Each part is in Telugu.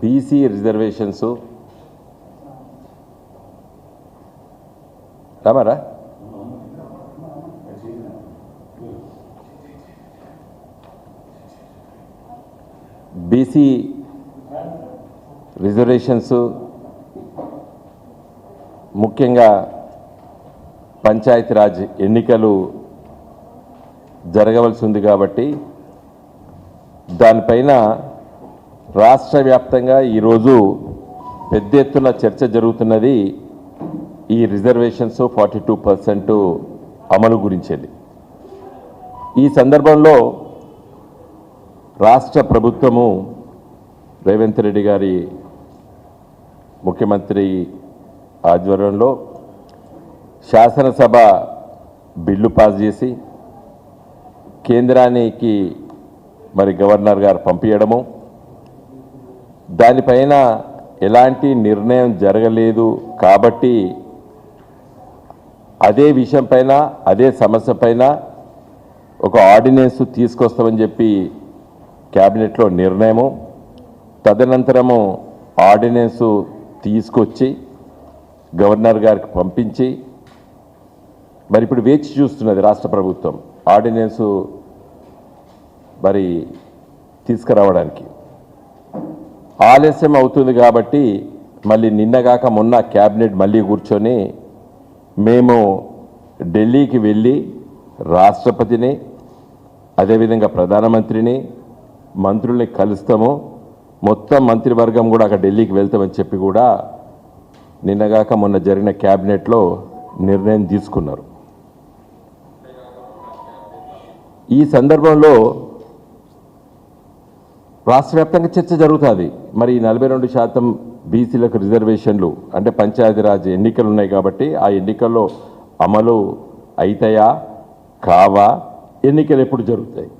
బీసీ రిజర్వేషన్స్ రామారా బీసీ రిజర్వేషన్స్ ముఖ్యంగా పంచాయతీరాజ్ ఎన్నికలు జరగవలసి ఉంది కాబట్టి దానిపైన రాష్ట్ర వ్యాప్తంగా ఈరోజు పెద్ద ఎత్తున చర్చ జరుగుతున్నది ఈ రిజర్వేషన్స్ ఫార్టీ టూ పర్సెంట్ అమలు గురించేది. ఈ సందర్భంలో రాష్ట్ర ప్రభుత్వము రేవంత్ రెడ్డి గారి ముఖ్యమంత్రి ఆధ్వర్యంలో శాసనసభ బిల్లు పాస్ చేసి కేంద్రానికి మరి గవర్నర్ గారు పంపించడము దానిపైన ఎలాంటి నిర్ణయం జరగలేదు కాబట్టి అదే విషయం పైన అదే సమస్య పైన ఒక ఆర్డినెన్స్ తీసుకొస్తామని చెప్పి క్యాబినెట్లో నిర్ణయము తదనంతరము ఆర్డినెన్స్ తీసుకొచ్చి గవర్నర్ గారికి పంపించి మరి ఇప్పుడు వేచి చూస్తున్నది రాష్ట్ర ప్రభుత్వం ఆర్డినెన్స్ మరి తీసుకురావడానికి. ఆలస్యం అవుతుంది కాబట్టి మళ్ళీ నిన్నగాక మొన్న క్యాబినెట్ మళ్ళీ కూర్చొని మేము ఢిల్లీకి వెళ్ళి రాష్ట్రపతిని అదేవిధంగా ప్రధానమంత్రిని మంత్రుల్ని కలుస్తాము. మొత్తం మంత్రివర్గం కూడా అక్కడ ఢిల్లీకి వెళ్తామని చెప్పి కూడా నిన్నగాక మొన్న జరిగిన క్యాబినెట్లో నిర్ణయం తీసుకున్నారు. ఈ సందర్భంలో రాష్ట్ర వ్యాప్తంగా చర్చ జరుగుతుంది. మరి నలభై రెండు శాతం బీసీలకు రిజర్వేషన్లు అంటే పంచాయతీరాజ్ ఎన్నికలు ఉన్నాయి కాబట్టి ఆ ఎన్నికల్లో అమలు అవుతాయా కావా? ఎన్నికలు ఎప్పుడు జరుగుతాయి?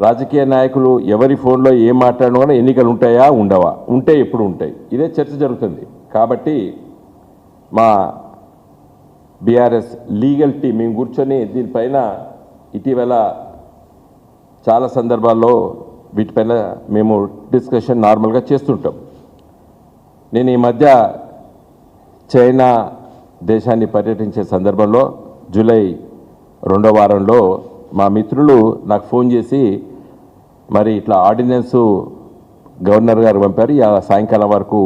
రాజకీయ నాయకులు ఎవరి ఫోన్లో ఏం మాట్లాడినా కూడా ఎన్నికలు ఉంటాయా ఉండవా? ఉంటే ఎప్పుడు ఉంటాయి. ఇదే చర్చ జరుగుతుంది. కాబట్టి మా బీఆర్ఎస్ లీగల్ టీం మేము కూర్చొని దీనిపైన ఇటీవల చాలా సందర్భాల్లో వీటిపైన మేము డిస్కషన్ నార్మల్గా చేస్తుంటాం. నేను ఈ మధ్య చైనా దేశాన్ని పర్యటించే సందర్భంలో జూలై రెండో వారంలో మా మిత్రులు నాకు ఫోన్ చేసి మరి ఇట్లా ఆర్డినెన్స్ గవర్నర్ గారు పంపారు సాయంకాలం వరకు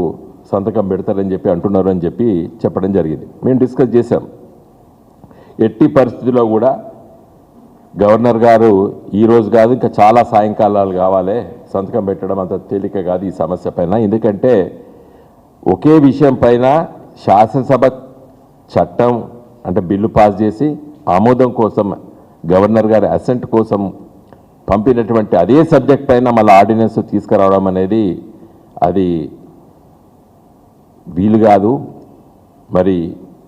సంతకం పెడతారని చెప్పి అంటున్నారు అని చెప్పి చెప్పడం జరిగింది. మేము డిస్కస్ చేశాం. ఎట్టి పరిస్థితుల్లో కూడా గవర్నర్ గారు ఈరోజు కాదు ఇంకా చాలా సాయంకాలాలు కావాలి. సంతకం పెట్టడం అంత తేలిక కాదు ఈ సమస్య పైన. ఎందుకంటే ఒకే విషయం పైన శాసనసభ చట్టం అంటే బిల్లు పాస్ చేసి ఆమోదం కోసం గవర్నర్ గారి అసెంట్ కోసం పంపినటువంటి అదే సబ్జెక్ట్ పైన మళ్ళీ ఆర్డినెన్స్ తీసుకురావడం అనేది అది వీలు కాదు. మరి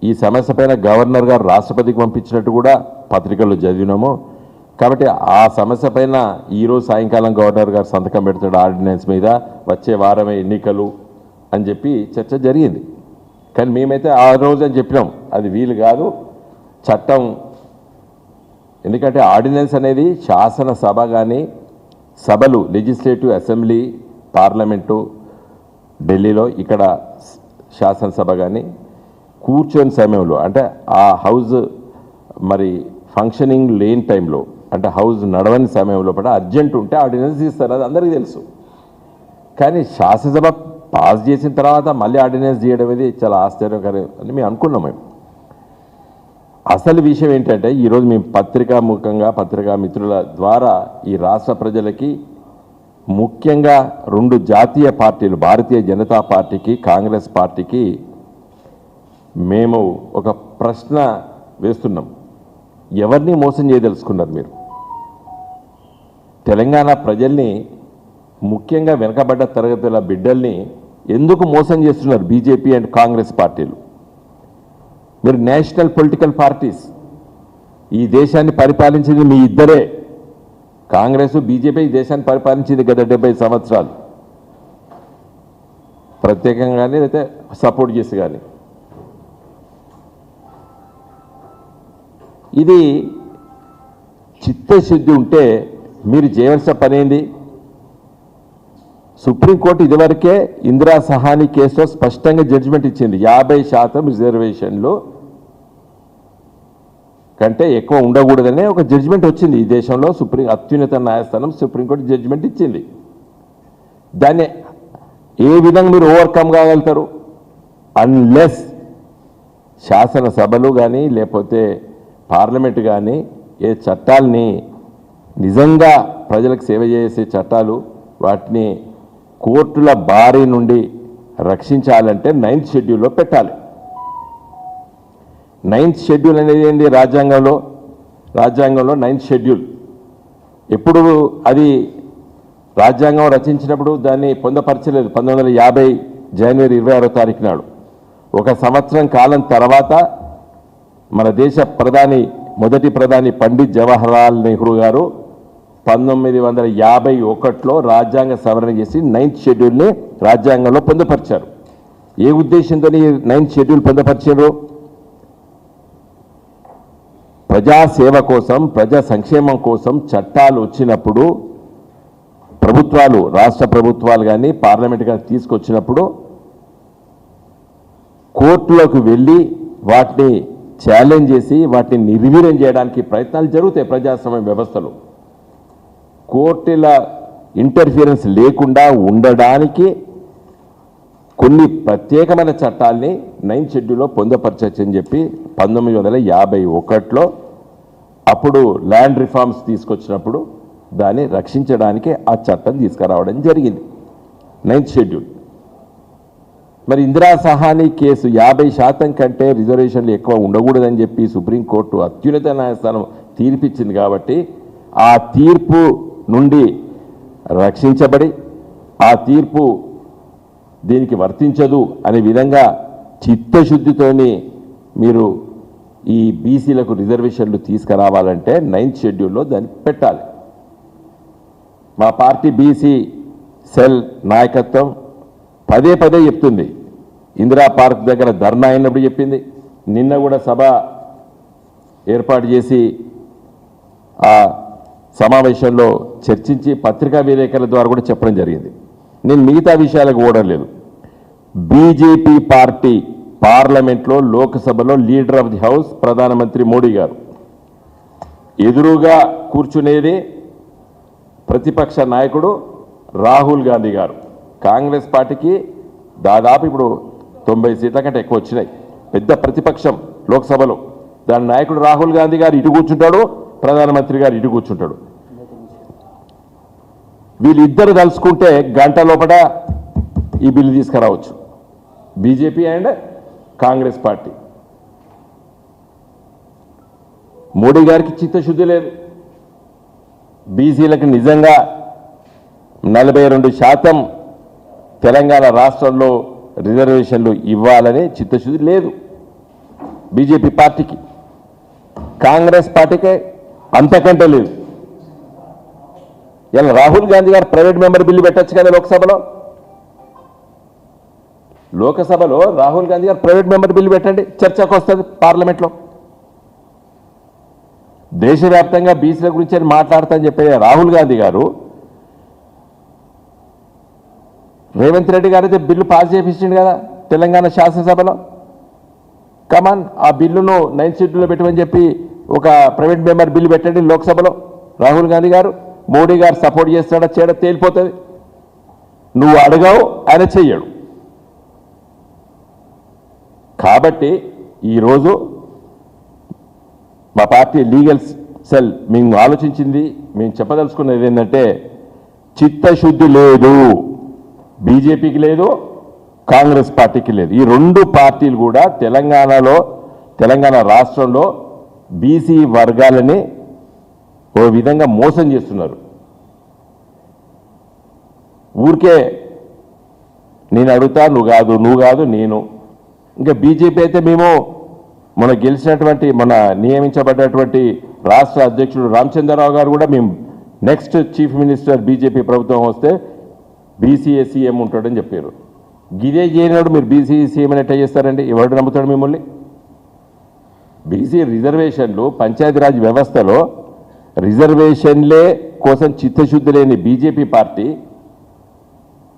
ఈ సమస్య పైన గవర్నర్ గారు రాష్ట్రపతికి పంపించినట్టు కూడా పత్రికల్లో చదివినాము. కాబట్టి ఆ సమస్య పైన ఈరోజు సాయంకాలం గవర్నర్ గారు సంతకం పెడతాడు ఆర్డినెన్స్ మీద వచ్చే వారమే ఎన్నికలు అని చెప్పి చర్చ జరిగింది. కానీ మేమైతే ఆ రోజు అని చెప్పినాం అది వీలు కాదు. చట్టం ఎందుకంటే ఆర్డినెన్స్ అనేది శాసనసభ కానీ సభలు లెజిస్లేటివ్ అసెంబ్లీ పార్లమెంటు ఢిల్లీలో ఇక్కడ శాసనసభ కానీ కూర్చొని సమయంలో అంటే ఆ హౌస్ మరి ఫంక్షనింగ్ లేని టైంలో అంటే హౌస్ నడవని సమయంలో కూడా అర్జెంట్ ఉంటే ఆర్డినెన్స్ తీస్తారు అది అందరికీ తెలుసు. కానీ శాసనసభ పాస్ చేసిన తర్వాత మళ్ళీ ఆర్డినెన్స్ చేయడం అనేది చాలా ఆశ్చర్యకరం అని మేము అనుకున్నాం మేము. అసలు విషయం ఏంటంటే ఈరోజు మేము పత్రికా ముఖంగా పత్రికా మిత్రుల ద్వారా ఈ రాష్ట్ర ప్రజలకి ముఖ్యంగా రెండు జాతీయ పార్టీలు భారతీయ జనతా పార్టీకి కాంగ్రెస్ పార్టీకి మేము ఒక ప్రశ్న వేస్తున్నాం. ఎవరిని మోసం చేయదలుచుకున్నారు మీరు? తెలంగాణ ప్రజల్ని ముఖ్యంగా వెనకబడ్డ తరగతుల బిడ్డల్ని ఎందుకు మోసం చేస్తున్నారు బీజేపీ అండ్ కాంగ్రెస్ పార్టీలు? మీరు నేషనల్ పొలిటికల్ పార్టీస్ ఈ దేశాన్ని పరిపాలించింది మీ ఇద్దరే. కాంగ్రెస్ బీజేపీ ఈ దేశాన్ని పరిపాలించింది గత డెబ్బై సంవత్సరాలు. ప్రత్యేకంగా కానీ లేకపోతే సపోర్ట్ చేసి కానీ. ఇది చిత్తశుద్ధి ఉంటే మీరు చేయవలసిన పనేంది? సుప్రీంకోర్టు ఇదివరకే ఇందిరా సహాని కేసులో స్పష్టంగా జడ్జిమెంట్ ఇచ్చింది. యాభై శాతం రిజర్వేషన్లు కంటే ఎక్కువ ఉండకూడదనే ఒక జడ్జిమెంట్ వచ్చింది. ఈ దేశంలో సుప్రీం అత్యున్నత న్యాయస్థానం సుప్రీంకోర్టు జడ్జిమెంట్ ఇచ్చింది. దాన్ని ఏ విధంగా మీరు ఓవర్కమ్ కాగలుగుతారు? అన్లెస్ శాసనసభలు కానీ లేకపోతే పార్లమెంట్ కానీ ఏ చట్టాలని నిజంగా ప్రజలకు సేవ చేసే చట్టాలు వాటిని కోర్టుల బారి నుండి రక్షించాలంటే నైన్త్ షెడ్యూల్లో పెట్టాలి. నైన్త్ షెడ్యూల్ అనేది ఏంటి రాజ్యాంగంలో రాజ్యాంగంలో నైన్త్ షెడ్యూల్. ఎప్పుడు అది రాజ్యాంగం రచించినప్పుడు దాన్ని పొందపరచలేదు. పంతొమ్మిది వందల యాభై జనవరి ఇరవై ఆరో తారీఖు నాడు. ఒక సంవత్సరం కాలం తర్వాత మన దేశ ప్రధాని మొదటి ప్రధాని పండిత్ జవహర్లాల్ నెహ్రూ గారు పంతొమ్మిది వందల యాభై ఒకటిలో రాజ్యాంగ సవరణ చేసి నైన్త్ షెడ్యూల్ని రాజ్యాంగంలో పొందుపరిచారు. ఏ ఉద్దేశంతో నైన్త్ షెడ్యూల్ పొందుపరిచారు? ప్రజాసేవ కోసం ప్రజా సంక్షేమం కోసం చట్టాలు వచ్చినప్పుడు ప్రభుత్వాలు రాష్ట్ర ప్రభుత్వాలు కానీ పార్లమెంట్ కానీ తీసుకొచ్చినప్పుడు కోర్టులోకి వెళ్ళి వాటిని ఛాలెంజ్ చేసి వాటిని నిర్వీర్యం చేయడానికి ప్రయత్నాలు జరుగుతాయి ప్రజాస్వామ్య వ్యవస్థలో. కోర్టుల ఇంటర్ఫియరెన్స్ లేకుండా ఉండడానికి కొన్ని ప్రత్యేకమైన చట్టాల్ని నైన్ షెడ్యూల్లో పొందపరచని చెప్పి పంతొమ్మిది వందల యాభై ఒకటిలో అప్పుడు ల్యాండ్ రిఫార్మ్స్ తీసుకొచ్చినప్పుడు దాన్ని రక్షించడానికి ఆ చట్టం తీసుకురావడం జరిగింది. Ninth schedule. మరి ఇందిరా సహాని కేసు యాభై శాతం కంటే రిజర్వేషన్లు ఎక్కువ ఉండకూడదని చెప్పి సుప్రీంకోర్టు అత్యున్నత న్యాయస్థానం తీర్పిచ్చింది కాబట్టి ఆ తీర్పు నుండి రక్షించబడి ఆ తీర్పు దీనికి వర్తించదు అనే విధంగా చిత్తశుద్ధితోని మీరు ఈ బీసీలకు రిజర్వేషన్లు తీసుకురావాలంటే నైన్త్ షెడ్యూల్లో దాన్ని పెట్టాలి. మా పార్టీ బీసీ సెల్ నాయకత్వం పదే పదే చెప్తుంది. ఇందిరా పార్క్ దగ్గర ధర్నా అయినప్పుడు చెప్పింది. నిన్న కూడా సభ ఏర్పాటు చేసి ఆ సమావేశంలో చర్చించి పత్రికా విలేకరుల ద్వారా కూడా చెప్పడం జరిగింది. నేను మిగతా విషయాలకు పోవడం లేదు బీజేపీ పార్టీ పార్లమెంట్లో లోక్సభలో లీడర్ ఆఫ్ ది హౌస్ ప్రధానమంత్రి మోడీ గారు. ఎదురుగా కూర్చునేది ప్రతిపక్ష నాయకుడు రాహుల్ గాంధీ గారు. కాంగ్రెస్ పార్టీకి దాదాపు ఇప్పుడు తొంభై సీట్ల కంటే ఎక్కువ వచ్చినాయి. పెద్ద ప్రతిపక్షం లోక్సభలో. దాని నాయకుడు రాహుల్ గాంధీ గారు ఇటు కూర్చుంటాడు ప్రధానమంత్రి గారు ఇటు కూర్చుంటాడు. వీళ్ళిద్దరు తలుచుకుంటే గంట లోపల ఈ బిల్లు తీసుకురావచ్చు. BJP and Congress party. Modi గారికి చిత్తశుద్ధి లేదు. బీసీలకు నిజంగా నలభై రెండు శాతం తెలంగాణ రాష్ట్రంలో రిజర్వేషన్లు ఇవ్వాలని చిత్తశుద్ధి లేదు బీజేపీ పార్టీకి. కాంగ్రెస్ పార్టీకే అంతకంటే లేదు. ఇలా రాహుల్ గాంధీ గారు ప్రైవేట్ మెంబర్ బిల్లు పెట్టచ్చు కదా లోక్సభలో? లోకసభలో రాహుల్ గాంధీ గారు ప్రైవేట్ మెంబర్ బిల్లు పెట్టండి చర్చకు వస్తుంది పార్లమెంట్లో. దేశవ్యాప్తంగా బీసీల గురించి అని చెప్పే రాహుల్ గాంధీ గారు రేవంత్ రెడ్డి గారు అయితే బిల్లు పాస్ చేపించిండు కదా తెలంగాణ శాసనసభలో. కమాన్ ఆ బిల్లును నైన్ షెడ్యూల్లో పెట్టమని చెప్పి ఒక ప్రైవేట్ మెంబర్ బిల్లు పెట్టండి లోక్సభలో. రాహుల్ గాంధీ గారు మోడీ గారు సపోర్ట్ చేస్తాడా చేయడ తేలిపోతుంది. నువ్వు అడగవు ఆయన చెయ్యడు. కాబట్టి ఈరోజు మా పార్టీ లీగల్ సెల్ మేము ఆలోచించింది మేము చెప్పదలుచుకున్నది ఏంటంటే చిత్తశుద్ధి లేదు. బీజేపీకి లేదు కాంగ్రెస్ పార్టీకి లేదు. ఈ రెండు పార్టీలు కూడా తెలంగాణలో తెలంగాణ రాష్ట్రంలో బీసీ వర్గాలని ఓ విధంగా మోసం చేస్తున్నారు. ఊరికే నేను అడుగుతా నువ్వు కాదు నువ్వు కాదు నేను. ఇంకా బీజేపీ అయితే మేము మన గెలిచినటువంటి మన నియమించబడ్డటువంటి రాష్ట్ర అధ్యక్షుడు రామచంద్రరావు గారు కూడా మేము నెక్స్ట్ చీఫ్ మినిస్టర్ బీజేపీ ప్రభుత్వం వస్తే బీసీఏసీఎం ఉంటాడని చెప్పారు. గిదే చేయనాడు మీరు బీసీసీఎం అని ఎట్లా చేస్తారండి? ఎవరు నమ్ముతాడు మిమ్మల్ని? బీసీ రిజర్వేషన్లు పంచాయతీరాజ్ వ్యవస్థలో రిజర్వేషన్లే కోసం చిత్తశుద్ధి లేని బీజేపీ పార్టీ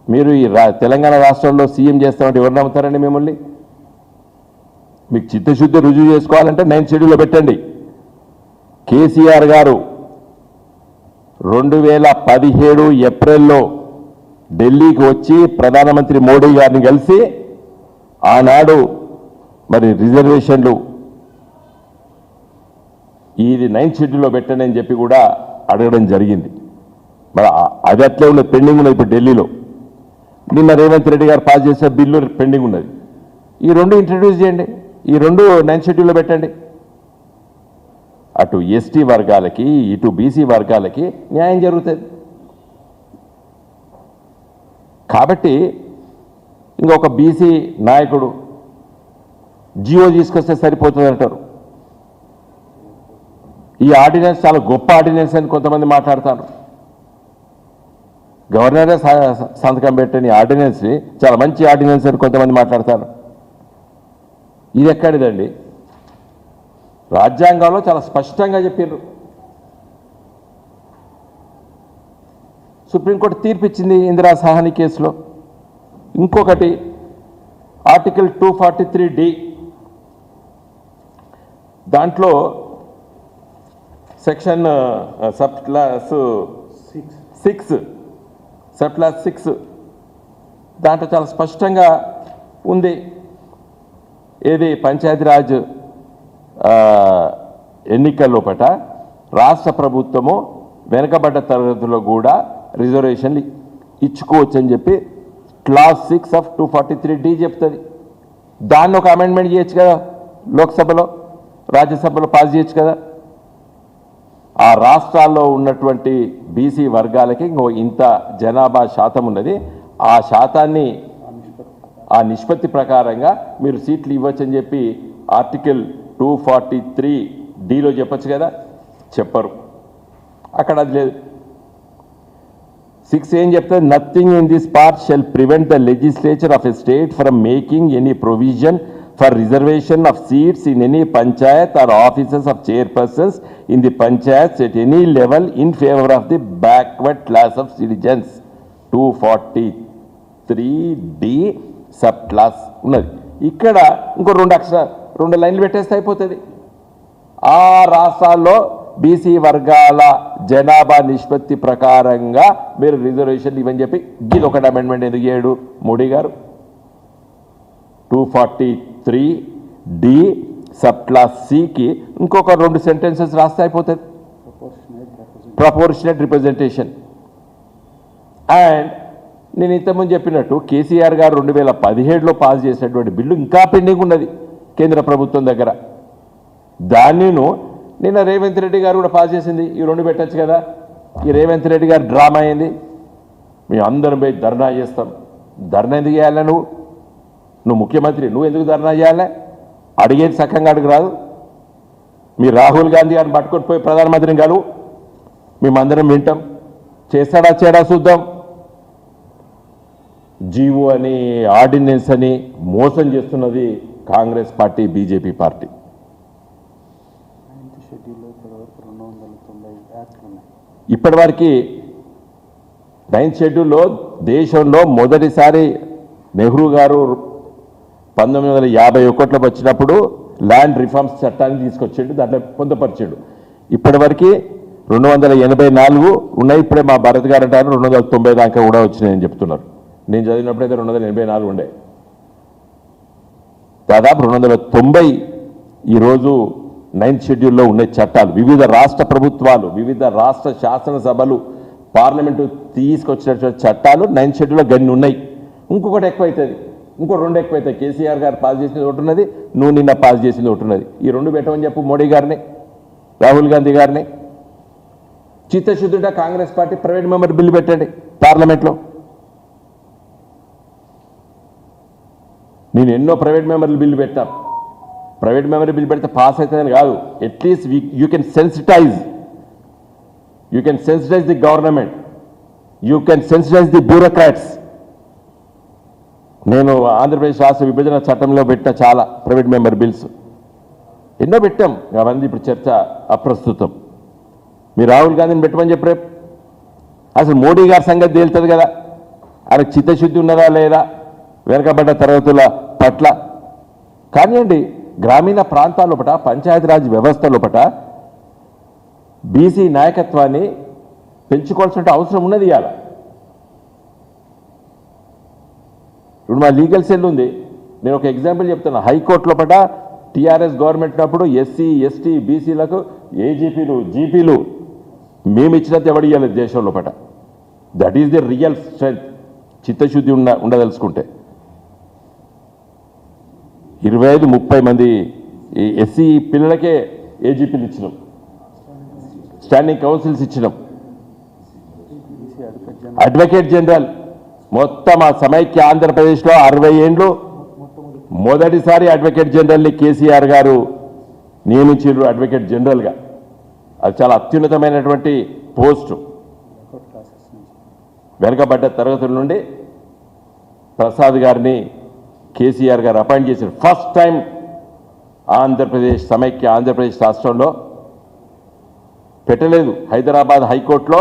మీరు ఈ రా తెలంగాణ రాష్ట్రంలో సీఎం చేస్తామంటే ఎవరు నమ్ముతారండి మిమ్మల్ని? మీకు చిత్తశుద్ధి రుజువు చేసుకోవాలంటే నైన్ షెడ్యూల్లో పెట్టండి. కేసీఆర్ గారు రెండు వేల పదిహేడు ఏప్రిల్లో ఢిల్లీకి వచ్చి ప్రధానమంత్రి మోడీ గారిని కలిసి ఆనాడు మరి రిజర్వేషన్లు ఇది నైన్త్ షెడ్యూల్లో పెట్టండి అని చెప్పి కూడా అడగడం జరిగింది. మరి అది అట్లే ఉన్నది పెండింగ్ ఉన్నది ఇప్పుడు ఢిల్లీలో. నిన్న రేవంత్ రెడ్డి గారు పాస్ చేసే బిల్లు పెండింగ్ ఉన్నది. ఈ రెండు ఇంట్రడ్యూస్ చేయండి ఈ రెండు నైన్త్ షెడ్యూల్లో పెట్టండి. అటు ఎస్టీ వర్గాలకి ఇటు బీసీ వర్గాలకి న్యాయం జరుగుతుంది. కాబట్టి ఇంకొక బీసీ నాయకుడు జియో తీసుకొస్తే సరిపోతుంది అంటారు. ఈ ఆర్డినెన్స్ చాలా గొప్ప ఆర్డినెన్స్ అని కొంతమంది మాట్లాడతారు. గవర్నరే సంతకం పెట్టని ఆర్డినెన్స్ చాలా మంచి ఆర్డినెన్స్ అని కొంతమంది మాట్లాడతారు. ఇది ఎక్కడిదండి? రాజ్యాంగంలో చాలా స్పష్టంగా చెప్పారు సుప్రీంకోర్టు తీర్పు ఇచ్చింది ఇందిరా సహాని కేసులో. ఇంకొకటి article two forty three D. దాంట్లో section sub clause six. Sub clause six. దాంట్లో చాలా స్పష్టంగా ఉంది. ఏది పంచాయతీరాజ్ ఎన్నికల్లోపట రాష్ట్ర ప్రభుత్వము వెనుకబడ్డ తరగతిలో కూడా రిజర్వేషన్లు ఇచ్చుకోవచ్చు అని చెప్పి clause six of two forty three D చెప్తుంది. దాన్ని ఒక అమెండ్మెంట్ చేయొచ్చు కదా లోక్సభలో రాజ్యసభలో పాస్ చేయొచ్చు కదా. ఆ రాష్ట్రాల్లో ఉన్నటువంటి బీసీ వర్గాలకి ఇంకో ఇంత జనాభా శాతం ఉన్నది. ఆ శాతాన్ని ఆ నిష్పత్తి ప్రకారంగా మీరు సీట్లు ఇవ్వచ్చని చెప్పి ఆర్టికల్ టూ ఫార్టీ త్రీ డిలో చెప్పచ్చు కదా. చెప్పరు. అక్కడ అది లేదు. సిక్స్ ఏం చెప్తుంది nothing in this part shall prevent the legislature of a state from making any provision for reservation of seats in any panchayat or offices of chairpersons in the panchayat at any level in favour of the backward class of citizens two forty three D sub clause ఉన్నది. ఇక్కడ ఇంకో రెండు అక్షర రెండు లైన్లు పెట్టేస్తే అయిపోతుంది. ఆ రాష్ట్రాల్లో బీసీ వర్గాల జనాభా నిష్పత్తి ప్రకారంగా మీరు రిజర్వేషన్లు ఇవని చెప్పి ఇది ఒకటి అమెండ్మెంట్ ఎందుకు చేయడు మోడీ గారు. Two forty three D sub clause సికి ఇంకొక రెండు సెంటెన్సెస్ రాస్తే అయిపోతుంది. ప్రపోర్షనేట్ రిప్రజెంటేషన్ అండ్ నేను ఇంతకుముందు చెప్పినట్టు కేసీఆర్ గారు రెండు వేల పదిహేడులో పాస్ చేసినటువంటి బిల్లు ఇంకా పెండింగ్ ఉన్నది కేంద్ర ప్రభుత్వం దగ్గర. దానిను నిన్న రేవంత్ రెడ్డి గారు కూడా పాస్ చేసింది. ఈ రెండు పెట్టచ్చు కదా. ఈ రేవంత్ రెడ్డి గారు డ్రామా అయింది. మేము అందరం పోయి ధర్నా చేస్తాం. ధర్నా ఎందుకు చేయాలా నువ్వు? నువ్వు ముఖ్యమంత్రి నువ్వు ఎందుకు ధర్నా చేయాలా? అడిగేది సక్కంగా అడుగు రాదు. మీ రాహుల్ గాంధీ గారిని పట్టుకొని పోయి ప్రధానమంత్రిని కలువు. మేమందరం వింటాం. చేస్తాడా చేయడా చూద్దాం. జీవో అని ఆర్డినెన్స్ అని మోసం చేస్తున్నది Congress party BJP party ninth షెడ్యూల్లో ఇప్పటివరకు రెండు వందల తొంభై యాక్ట్లు ఉన్నాయి ఇప్పటివరకు నైన్త్ షెడ్యూల్లో దేశంలో మొదటిసారి నెహ్రూ గారు పంతొమ్మిది వందల యాభై ఒకటిలో వచ్చినప్పుడు ల్యాండ్ రిఫార్మ్స్ చట్టాన్ని తీసుకొచ్చిండు దాంట్లో పొందపరిచాడు. ఇప్పటివరకు రెండు వందల ఎనభై నాలుగు ఉన్నాయి ఇప్పుడే మా భరత్ గారు అంటారు రెండు వందల తొంభై దాకా కూడా వచ్చినాయని చెప్తున్నారు. నేను చదివినప్పుడైతే రెండు వందల ఎనభై నాలుగు ఉండే. దాదాపు రెండు వందల తొంభై ఈరోజు నైన్త్ షెడ్యూల్లో ఉన్న చట్టాలు వివిధ రాష్ట్ర ప్రభుత్వాలు వివిధ రాష్ట్ర శాసనసభలు పార్లమెంటు తీసుకొచ్చినటువంటి చట్టాలు నైన్త్ షెడ్యూల్లో గన్ని ఉన్నాయి. ఇంకొకటి ఎక్కువైతుంది. ఇంకో రెండు ఎక్కువైతాయి. కేసీఆర్ గారు పాస్ చేసింది ఒకటి ఉన్నది నువ్వు నిన్న పాస్ చేసింది ఒకటి ఉన్నది. ఈ రెండు పెట్టమని చెప్పు మోడీ గారిని రాహుల్ గాంధీ గారిని. చిత్తశుద్ధుడ Congress party private member bill పెట్టండి పార్లమెంట్లో. నేను ఎన్నో ప్రైవేట్ మెంబర్లు బిల్లు పెట్టాను. ప్రైవేట్ మెమరీ బిల్ పెడితే పాస్ అవుతుందని కాదు. At least you can sensitise you can sensitise the government you can sensitise the bureaucrats నేను ఆంధ్రప్రదేశ్ రాష్ట్ర విభజన చట్టంలో పెట్టిన చాలా ప్రైవేట్ మెంబర్ బిల్స్. ఎన్నో పెట్టాం. అవన్నీ ఇప్పుడు చర్చ అప్రస్తుతం. మీరు రాహుల్ గాంధీని పెట్టమని చెప్పి రేపు. అసలు మోడీ గారి సంగతి తేలుతుంది కదా. ఆయన చిత్తశుద్ధి ఉన్నదా లేదా? వెనకబడ్డ తరగతుల పట్ల. కానివ్వండి గ్రామీణ ప్రాంతాల లోపట పంచాయతీరాజ్ వ్యవస్థ లోపట బీసీ నాయకత్వాన్ని పెంచుకోవాల్సిన అవసరం ఉన్నది ఇవాళ ఇప్పుడు మా లీగల్ సెల్ ఉంది. నేను ఒక ఎగ్జాంపుల్ చెప్తున్నా. హైకోర్టు పట టీఆర్ఎస్ గవర్నమెంట్ అప్పుడు ఎస్సీ ఎస్టీ బీసీలకు ఏజీపీలు జీపీలు మేము ఇచ్చినంత ఎవడు దేశంలో దేశం that is the real strength చిత్తశుద్ధి ఉండ ఉండదలుచుకుంటే. ఇరవై ఐదు ముప్పై మంది ఈ ఎస్సీ పిల్లలకే ఏజీపీలు ఇచ్చినాం. స్టాండింగ్ కౌన్సిల్స్ ఇచ్చినాం. అడ్వకేట్ జనరల్ మొత్తం ఆ సమైక్య ఆంధ్రప్రదేశ్లో అరవై ఏండ్లు. మొదటిసారి అడ్వకేట్ జనరల్ని కేసీఆర్ గారు నియమించారు అడ్వకేట్ జనరల్గా అది చాలా అత్యున్నతమైనటువంటి పోస్టు. వెనుకబడ్డ తరగతుల నుండి ప్రసాద్ గారిని కేసీఆర్ గారు అపాయింట్ చేశారు. ఫస్ట్ టైం ఆంధ్రప్రదేశ్ సమైక్య ఆంధ్రప్రదేశ్ రాష్ట్రంలో పెట్టలేదు. హైదరాబాద్ హైకోర్టులో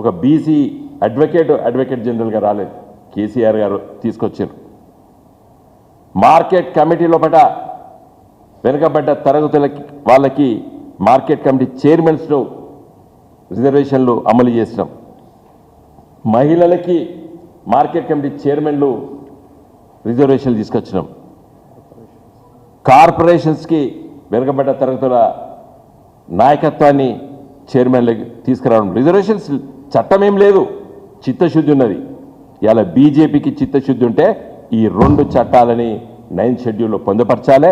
ఒక బీసీ అడ్వకేట్ అడ్వకేట్ జనరల్గా రాలేదు. కేసీఆర్ గారు తీసుకొచ్చారు. మార్కెట్ కమిటీ లోపల వెనుకబడ్డ తరగతులకి వాళ్ళకి మార్కెట్ కమిటీ చైర్మన్స్ను రిజర్వేషన్లు అమలు చేసినాం. మహిళలకి మార్కెట్ కమిటీ చైర్మన్లు రిజర్వేషన్లు తీసుకొచ్చినాం. కార్పొరేషన్స్కి వెనుకబడ్డ తరగతుల నాయకత్వాన్ని చైర్మన్లకి తీసుకురావడం. రిజర్వేషన్స్ చట్టం ఏం లేదు. చిత్తశుద్ధి ఉన్నది. ఇలా బీజేపీకి చిత్తశుద్ధి ఉంటే ఈ రెండు చట్టాలని నైన్త్ షెడ్యూల్లో పొందపరచాలి.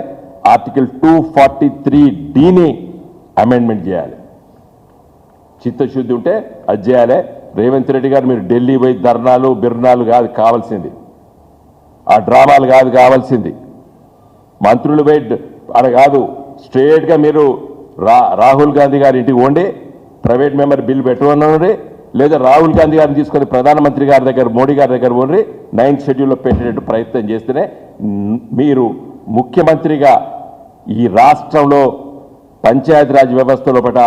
ఆర్టికల్ టూ ఫార్టీ త్రీ డీని అమెండ్మెంట్ చేయాలి. చిత్తశుద్ధి ఉంటే అది చేయాలి. రేవంత్ రెడ్డి గారు మీరు ఢిల్లీ పోయి ధర్నాలు బిర్నాలు కాదు కావాల్సింది. ఆ డ్రామాలు కాదు కావాల్సింది. మంత్రులు పోయి డ- అలా కాదు స్ట్రేట్గా మీరు రా రాహుల్ గాంధీ గారి ఇంటికి పోండి ప్రైవేట్ మెంబర్ బిల్ పెట్టమనండి లేదా రాహుల్ గాంధీ గారిని తీసుకొని ప్రధానమంత్రి గారి దగ్గర మోడీ గారి దగ్గర పోండి నైన్త్ షెడ్యూల్లో పెట్టేటట్టు ప్రయత్నం చేస్తేనే మీరు ముఖ్యమంత్రిగా ఈ రాష్ట్రంలో పంచాయతీరాజ్ వ్యవస్థలో పట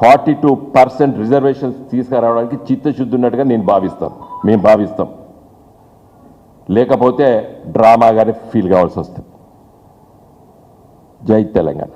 ఫార్టీ టూ పర్సెంట్ రిజర్వేషన్స్ తీసుకురావడానికి చిత్తశుద్ధి ఉన్నట్టుగా నేను భావిస్తాం. మేము భావిస్తాం. లేకపోతే డ్రామాగానే ఫీల్ కావాల్సి వస్తుంది. జై తెలంగాణ.